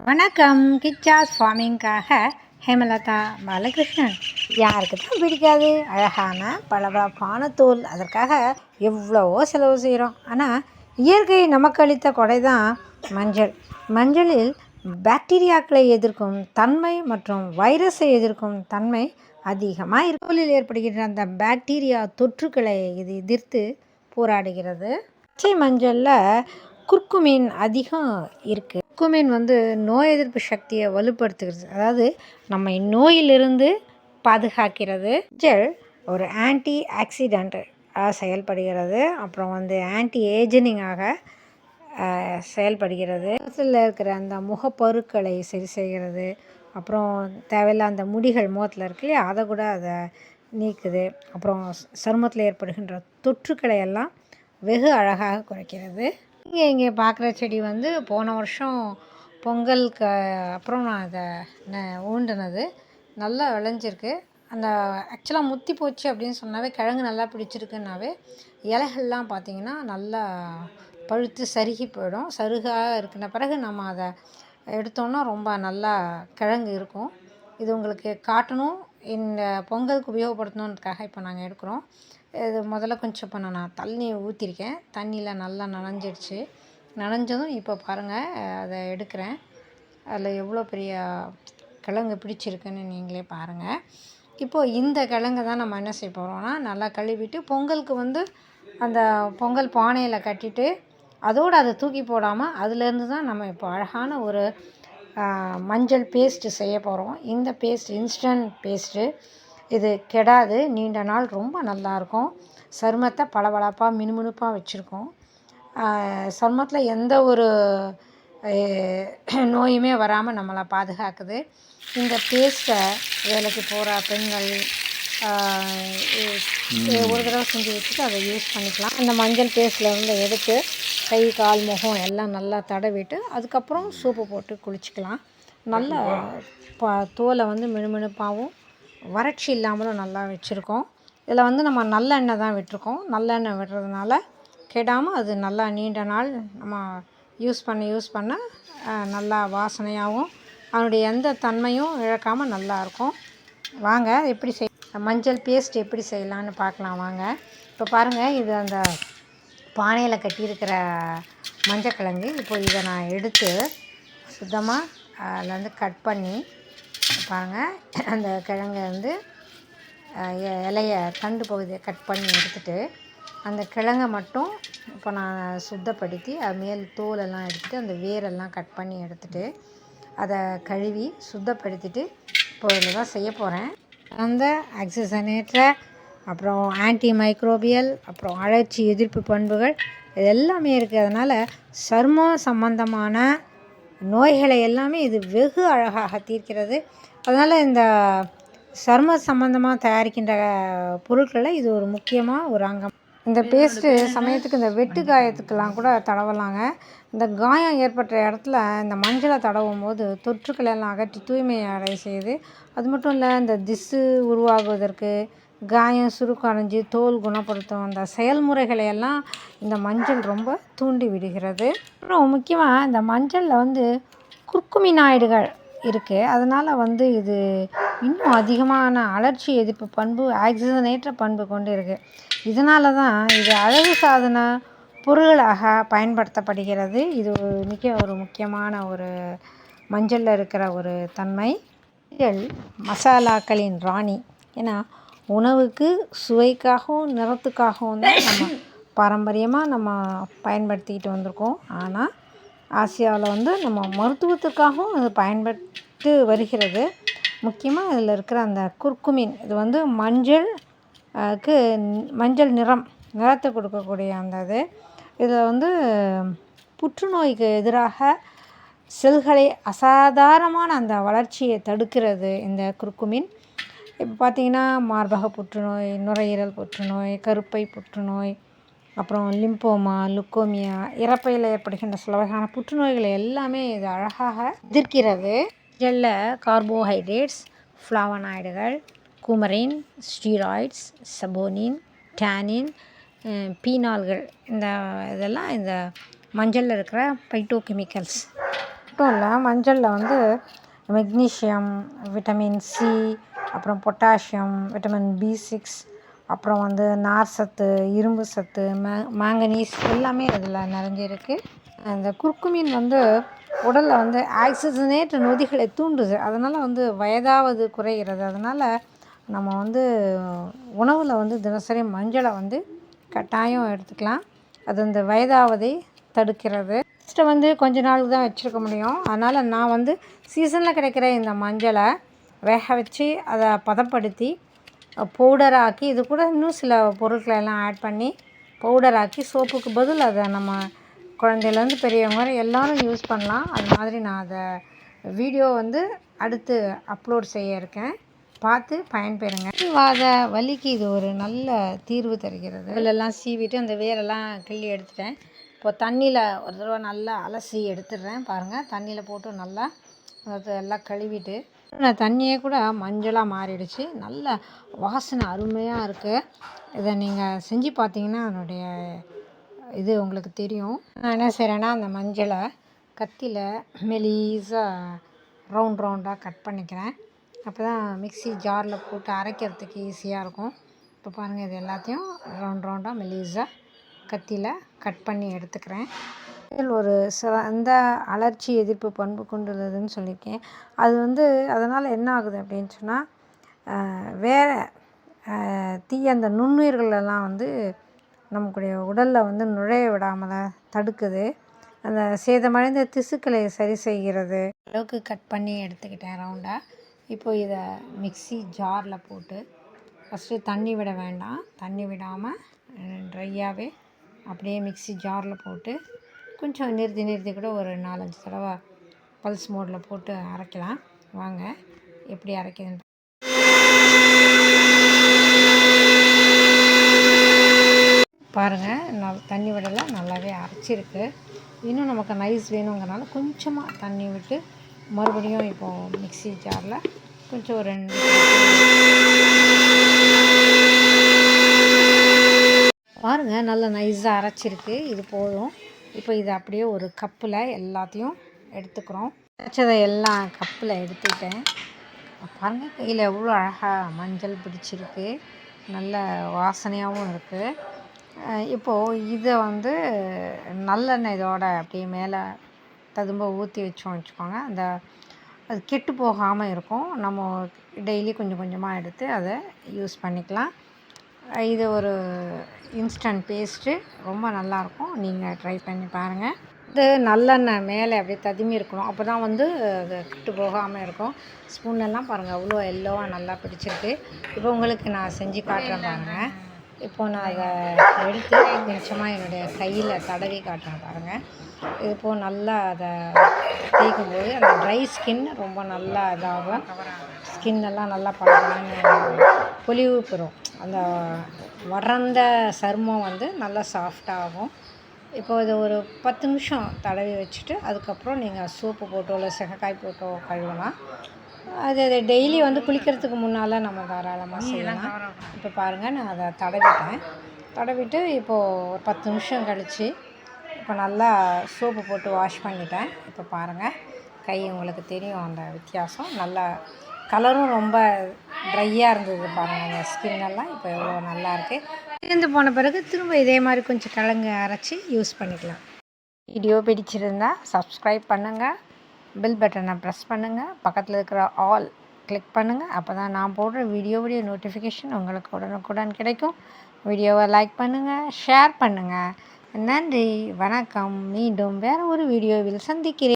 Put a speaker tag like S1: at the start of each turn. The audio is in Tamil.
S1: வணக்கம். கிச்சாஸ் ஃபார்மிங்காக ஹேமலதா பாலகிருஷ்ணன். யாருக்கு தான் பிடிக்காது? அழகான பளபளப்பான தோல். அதற்காக எவ்வளவோ செலவு செய்கிறோம் ஆனால் இயற்கை நமக்கு அளித்த கொடை தான் மஞ்சள். மஞ்சளில் பாக்டீரியாக்களை எதிர்க்கும் தன்மை மற்றும் வைரஸை எதிர்க்கும் தன்மை அதிகமாக இருக்கோலில் ஏற்படுகின்ற அந்த பாக்டீரியா தொற்றுக்களை இது எதிர்த்து போராடுகிறது. பச்சை மஞ்சளில் குர்குமின் அதிகம் இருக்குது குர்குமின் வந்து நோய் எதிர்ப்பு சக்தியை வலுப்படுத்துகிறது. அதாவது நம்ம நோயிலிருந்து பாதுகாக்கிறது. ஜெல் ஒரு ஆன்டி ஆக்சிடென்ட் செயல்படுகிறது. அப்புறம் வந்து ஆன்டி ஏஜனிங்காக செயல்படுகிறது. முகத்தில் இருக்கிற அந்த முகப்பருக்களை சரி செய்கிறது. அப்புறம் தேவையில்ல அந்த முடிகள் முகத்தில் இருக்கு இல்லையா? அதை கூட அதை நீக்குது. அப்புறம் சருமத்தில் ஏற்படுகின்ற தொற்றுக்களை எல்லாம் வெகு அழகாக குறைக்கிறது. இங்கே இங்கே பார்க்குற செடி வந்து போன வருஷம் பொங்கலுக்கு அப்புறம் நான் அதை ந- ஊண்டினது. நல்லா விளைஞ்சிருக்கு. அந்த ஆக்சுவலாக முத்தி போச்சு அப்படின்னு சொன்னாவே கிழங்கு நல்லா பிடிச்சிருக்குன்னாவே இலைகள்லாம் பார்த்திங்கன்னா நல்லா பழுத்து சருகி போயிடும். சருகாக இருக்கிற பிறகு நம்ம அதை எடுத்தோன்னா ரொம்ப நல்லா கிழங்கு இருக்கும். இது உங்களுக்கு காட்டணும். இந்த பொங்கலுக்கு உபயோகப்படுத்தணுன்றதுக்காக இப்போ நாங்கள் எடுக்கிறோம். இது முதல்ல கொஞ்சம் இப்போ நான் தண்ணி ஊற்றிருக்கேன் தண்ணியில் நல்லா நனைஞ்சிடுச்சு. நனைஞ்சதும் இப்போ பாருங்கள் அதை எடுக்கிறேன். அதில் எவ்வளோ பெரிய கிழங்கு பிடிச்சிருக்குன்னு நீங்களே பாருங்கள் இப்போது இந்த கிழங்க தான் நம்ம என்ன செய்ய போகிறோம்னா நல்லா கழுவிட்டு பொங்கலுக்கு வந்து அந்த பொங்கல் பானையில் கட்டிட்டு அதோடு அதை தூக்கி போடாமல் அதுலேருந்து தான் நம்ம இப்போ அழகான ஒரு மஞ்சள் பேஸ்ட்டு செய்ய போகிறோம் இந்த பேஸ்ட் இன்ஸ்டன்ட் பேஸ்ட்டு இது கெடாது. நீண்ட நாள் ரொம்ப நல்லாயிருக்கும் சருமத்தை பளபளப்பாக மினுமினுப்பாக வச்சுருக்கோம். சருமத்தில் எந்த ஒரு நோயுமே வராமல் நம்மளை பாதுகாக்குது. இந்த பேஸ்ட்டை வேலைக்கு போகிற பெண்கள் ஒரு தடவை செஞ்சு வச்சுட்டு அதை யூஸ் பண்ணிக்கலாம். அந்த மஞ்சள் பேஸ்ட்டில் இருந்து எடுத்து கை கால் முகம் எல்லாம் நல்லா தடவிட்டு அதுக்கப்புறம் சூப்பு போட்டு குளிச்சுக்கலாம். நல்லா ப தோலை வந்து மினுமினுப்பாகவும் வறட்சி இல்லாமலும் நல்லா வச்சுருக்கோம். இதில் வந்து நம்ம நல்லெண்ணெய் தான் விட்டுருக்கோம். நல்லெண்ணெய் விடுறதுனால கெடாமல் அது நல்லா நீண்ட நாள் நம்ம யூஸ் பண்ண யூஸ் பண்ண நல்லா வாசனையாகவும் அதனுடைய எந்த தன்மையும் இழக்காமல் நல்லாயிருக்கும் வாங்க எப்படி செய் மஞ்சள் பேஸ்ட் எப்படி செய்யலான்னு பார்க்கலாம் வாங்க. இப்போ பாருங்கள் இது அந்த பானையில் கட்டியிருக்கிற மஞ்சக்கிழங்கு இப்போ இதை நான் எடுத்து சுத்தமாக அதில் வந்து கட் பண்ணி பாருங்கள் அந்த கிழங்கை வந்து இலைய தண்டு பகுதியை கட் பண்ணி எடுத்துட்டு அந்த கிழங்கை மட்டும் இப்போ நான் சுத்தப்படுத்தி அது மேல் தோலெல்லாம் எடுத்துட்டு அந்த வேரெல்லாம் கட் பண்ணி எடுத்துட்டு அதை கழுவி சுத்தப்படுத்திட்டு இப்போ இதில் தான் செய்ய போகிறேன் அந்த ஆக்சிஜனேற்ற அப்புறம் ஆன்டி மைக்ரோபியல் அப்புறம் அழற்சி எதிர்ப்பு பண்புகள் இது எல்லாமே இருக்குது அதனால் சர்மம் சம்பந்தமான நோய்களை எல்லாமே இது வெகு அழகாக தீர்க்கிறது. அதனால் இந்த சரும சம்பந்தமாக தயாரிக்கின்ற பொருட்களில் இது ஒரு முக்கியமாக ஒரு அங்கம். இந்த பேஸ்ட்டு சமயத்துக்கு இந்த வெட்டு காயத்துக்கெல்லாம் கூட தடவலாங்க. இந்த காயம் ஏற்பட்ட இடத்துல இந்த மஞ்சளை தடவும் போது தொற்றுக்களை எல்லாம் அகற்றி தூய்மை அடைய செய்யுது. அது மட்டும் இல்லை இந்த திசு உருவாகுவதற்கு காயம் சுருக்கடைஞ்சு தோல் குணப்படுத்தும் அந்த செயல்முறைகளை எல்லாம் இந்த மஞ்சள் ரொம்ப தூண்டி விடுகிறது. அப்புறம் முக்கியமாக இந்த மஞ்சளில் வந்து குர்குமினாய்டுகள் இருக்குது அதனால் வந்து இது இன்னும் அதிகமான அலர்ச்சி எதிர்ப்பு பண்பு ஆக்சிஜனேற்ற பண்பு கொண்டு இருக்குது இதனால தான் இது அழகு சாதன பொருள்களாக பயன்படுத்தப்படுகிறது. இது மிக ஒரு முக்கியமான ஒரு மஞ்சளில் இருக்கிற ஒரு தன்மை. மஞ்சள் மசாலாக்களின் ராணி. ஏன்னா உணவுக்கு சுவைக்காகவும் நிறத்துக்காகவும் தான் நம்ம பாரம்பரியமாக நம்ம பயன்படுத்திக்கிட்டு வந்திருக்கோம். ஆனால் ஆசியாவில் வந்து நம்ம மருத்துவத்துக்காகவும் இது பயன்பட்டு வருகிறது. முக்கியமாக இதில் இருக்கிற அந்த குர்குமின் இது வந்து மஞ்சள் க்கு மஞ்சள் நிறம் நிறத்தை கொடுக்கக்கூடிய அந்த இது. இதில் வந்து புற்றுநோய்க்கு எதிராக செல்களை அசாதாரணமான அந்த வளர்ச்சியை தடுக்கிறது இந்த குர்குமின். இப்போ பார்த்தீங்கன்னா மார்பக புற்றுநோய் நுரையீரல் புற்றுநோய் கருப்பை புற்றுநோய் அப்புறம் லிம்போமா லுக்கோமியா இறப்பையில் ஏற்படுகின்ற சில வகையான புற்றுநோய்களை எல்லாமே இது அழகாக எதிர்க்கிறது. இதில் கார்போஹைட்ரேட்ஸ் ஃப்ளாவனாய்டுகள் குமரின் ஸ்டீராய்ட்ஸ் சபோனின் டேனின் பீனால்கள். இந்த இதெல்லாம் இந்த மஞ்சளில் இருக்கிற பைட்டோகெமிக்கல்ஸ். மட்டும் இல்லை மஞ்சளில் வந்து மெக்னீஷியம் விட்டமின் சி அப்புறம் பொட்டாசியம் விட்டமின் பி சிக்ஸ் அப்புறம் வந்து நார் சத்து இரும்பு சத்து மே மேங்கனீஸ் எல்லாமே அதில் நிறைஞ்சிருக்கு அந்த குர்குமின் வந்து உடலில் வந்து ஆக்சிஜனேற்ற நொதிகளை தூண்டுது. அதனால் வந்து வயதாவது குறைகிறது. அதனால் நம்ம வந்து உணவில் வந்து தினசரி மஞ்சளை வந்து கட்டாயம் எடுத்துக்கலாம். அது இந்த வயதாவதை தடுக்கிறது. ஃபஸ்ட்டு வந்து கொஞ்ச நாளுக்கு தான் வச்சுருக்க முடியும். அதனால் நான் வந்து சீசனில் கிடைக்கிற இந்த மஞ்சளை வேக வச்சு அதை பதப்படுத்தி பவுடராக்கி இது கூட இன்னும் சில பொருட்களை எல்லாம் ஆட் பண்ணி பவுடராக்கி சோப்புக்கு பதில் அதை நம்ம குழந்தையிலேருந்து பெரியவங்க வரை எல்லோரும் யூஸ் பண்ணலாம். அது மாதிரி நான் அதை வீடியோ வந்து அடுத்து அப்லோட் செய்ய இருக்கேன். பார்த்து பயன்பெறுங்க. வாத வலிக்கு இது ஒரு நல்ல தீர்வு தருகிறது. இதிலெல்லாம் சீவிட்டு அந்த வேரெல்லாம் கிள்ளி எடுத்துட்டேன். இப்போ தண்ணியில் ஒரு தடவை நல்லா அலசி எடுத்துடுறேன். பாருங்கள் தண்ணியில் போட்டு நல்லா அதை எல்லாம் கழுவிட்டு தண்ணியே கூட மஞ்சளாக மாறிடுச்சு. நல்ல வாசனை அருமையாக இருக்குது இதை நீங்கள் செஞ்சு பார்த்தீங்கன்னா அதனுடைய இது உங்களுக்கு தெரியும். நான் என்ன செய்கிறேன்னா அந்த மஞ்சளை கத்தியில் மெலீஸாக ரவுண்ட் ரவுண்டாக கட் பண்ணிக்கிறேன். அப்போ தான் மிக்ஸி ஜாரில் போட்டு அரைக்கிறதுக்கு ஈஸியாக இருக்கும். இப்போ பாருங்கள் இது எல்லாத்தையும் ரவுண்ட் ரவுண்டாக மெலீஸாக கத்தியில் கட் பண்ணி எடுத்துக்கிறேன். இதில் ஒரு சிறந்த அலர்ச்சி எதிர்ப்பு பண்பு கொண்டுள்ளதுன்னு சொல்லியிருக்கேன். அது வந்து அதனால் என்ன ஆகுது அப்படின்னு சொன்னால் வேறு தீய அந்த நுண்ணுயிர்களெல்லாம் வந்து நம்மளுடைய உடலில் வந்து நுழைய விடாமல் தடுக்குது. அந்த சேதமடைந்த திசுக்களை சரி செய்கிறது. அளவுக்கு கட் பண்ணி எடுத்துக்கிட்டேன் ரவுண்டாக இப்போது இதை மிக்ஸி ஜாரில் போட்டு ஃபஸ்ட்டு தண்ணி விட வேண்டாம். தண்ணி விடாமல் ட்ரையாகவே அப்படியே மிக்ஸி ஜாரில் போட்டு கொஞ்சம் நிறுத்தி நிறுத்தி கூட ஒரு நாலஞ்சு தடவை பல்ஸ் மோடில் போட்டு அரைக்கலாம். வாங்க எப்படி அரைக்குதுன்னு பாருங்கள் நல் தண்ணி விடலை நல்லாவே அரைச்சிருக்கு. இன்னும் நமக்கு நைஸ் வேணுங்கிறனால கொஞ்சமாக தண்ணி விட்டு மறுபடியும் இப்போது மிக்ஸி ஜாரில் கொஞ்சம் ஒரு ரெண்டு பாருங்கள் நல்லா நைஸாக அரைச்சிருக்கு. இது போதும். இப்போ இது அப்படியே ஒரு கப்பில் எல்லாத்தையும் எடுத்துக்கிறோம். வச்சதை எல்லாம் கப்பில் எடுத்துக்கிட்டேன். பாருங்கள் கையில் எவ்வளோ அழகாக மஞ்சள் பிடிச்சிருக்கு. நல்ல வாசனையாகவும் இருக்குது இப்போது இதை வந்து நல்லெண்ணெய் இதோட அப்படியே மேலே ததும்ப ஊற்றி வச்சோம் வச்சுக்கோங்க. அந்த அது கெட்டு போகாமல் இருக்கும். நம்ம டெய்லி கொஞ்சம் கொஞ்சமாக எடுத்து அதை யூஸ் பண்ணிக்கலாம். இது ஒரு இன்ஸ்டன்ட் பேஸ்ட்டு ரொம்ப நல்லாயிருக்கும். நீங்கள் ட்ரை பண்ணி பாருங்கள் இது நல்லெண்ணெய் மேலே அப்படியே ததுமி இருக்கணும். அப்போ தான் வந்து அது கிட்டு போகாமல் இருக்கும். ஸ்பூன்லாம் பாருங்கள் அவ்வளோ எல்லோவாக நல்லா பிடிச்சிருக்கு. இப்போ உங்களுக்கு நான் செஞ்சு காட்டுறேன் பாருங்கள் இப்போது நான் அதை எடுத்து கொஞ்சமாக என்னுடைய கையில் தடவி காட்டுறேன் பாருங்கள் இப்போது நல்லா அதை தேய்க்கும் போது அந்த ட்ரை ஸ்கின் ரொம்ப நல்லா இதாகும். ஸ்கின் எல்லாம் நல்லா பழகணும்னு பொலிவு பெறும். அந்த வறண்ட சருமம் வந்து நல்லா சாஃப்டாகும் இப்போ இதை ஒரு பத்து நிமிஷம் தடவி வச்சுட்டு அதுக்கப்புறம் நீங்கள் சோப்பு போட்டோ இல்லை சிகக்காய் போட்டோ கழுவலாம். அது அது டெய்லி வந்து குளிக்கிறதுக்கு முன்னால் நம்ம தாராளமாக செய்யலாம். இப்போ பாருங்கள் நான் அதை தடவிட்டேன். தடவிட்டு இப்போது ஒரு பத்து நிமிஷம் கழித்து இப்போ நல்லா சோப்பு போட்டு வாஷ் பண்ணிட்டேன். இப்போ பாருங்கள் கை உங்களுக்கு தெரியும் அந்த வித்தியாசம். நல்லா கலரும் ரொம்ப ட்ரையாக இருந்தது பாருங்கள் அந்த ஸ்கின்னெல்லாம் இப்போ எவ்வளோ நல்லா இருக்குது இருந்து போன பிறகு திரும்ப இதே மாதிரி கொஞ்சம் கிழங்கு அரைச்சி யூஸ் பண்ணிக்கலாம். வீடியோ பிடிச்சிருந்தா சப்ஸ்கிரைப் பண்ணுங்கள் பெல் பட்டனை ப்ரெஸ் பண்ணுங்கள் பக்கத்தில் இருக்கிற ஆல் கிளிக் பண்ணுங்கள் அப்போ தான் நான் போடுற வீடியோவுடைய நோட்டிஃபிகேஷன் உங்களுக்கு உடனுக்குடன் கிடைக்கும். வீடியோவை லைக் பண்ணுங்கள் ஷேர் பண்ணுங்கள் நன்றி. வணக்கம். மீண்டும் வேறு ஒரு வீடியோவில் சந்திக்கிறேன்.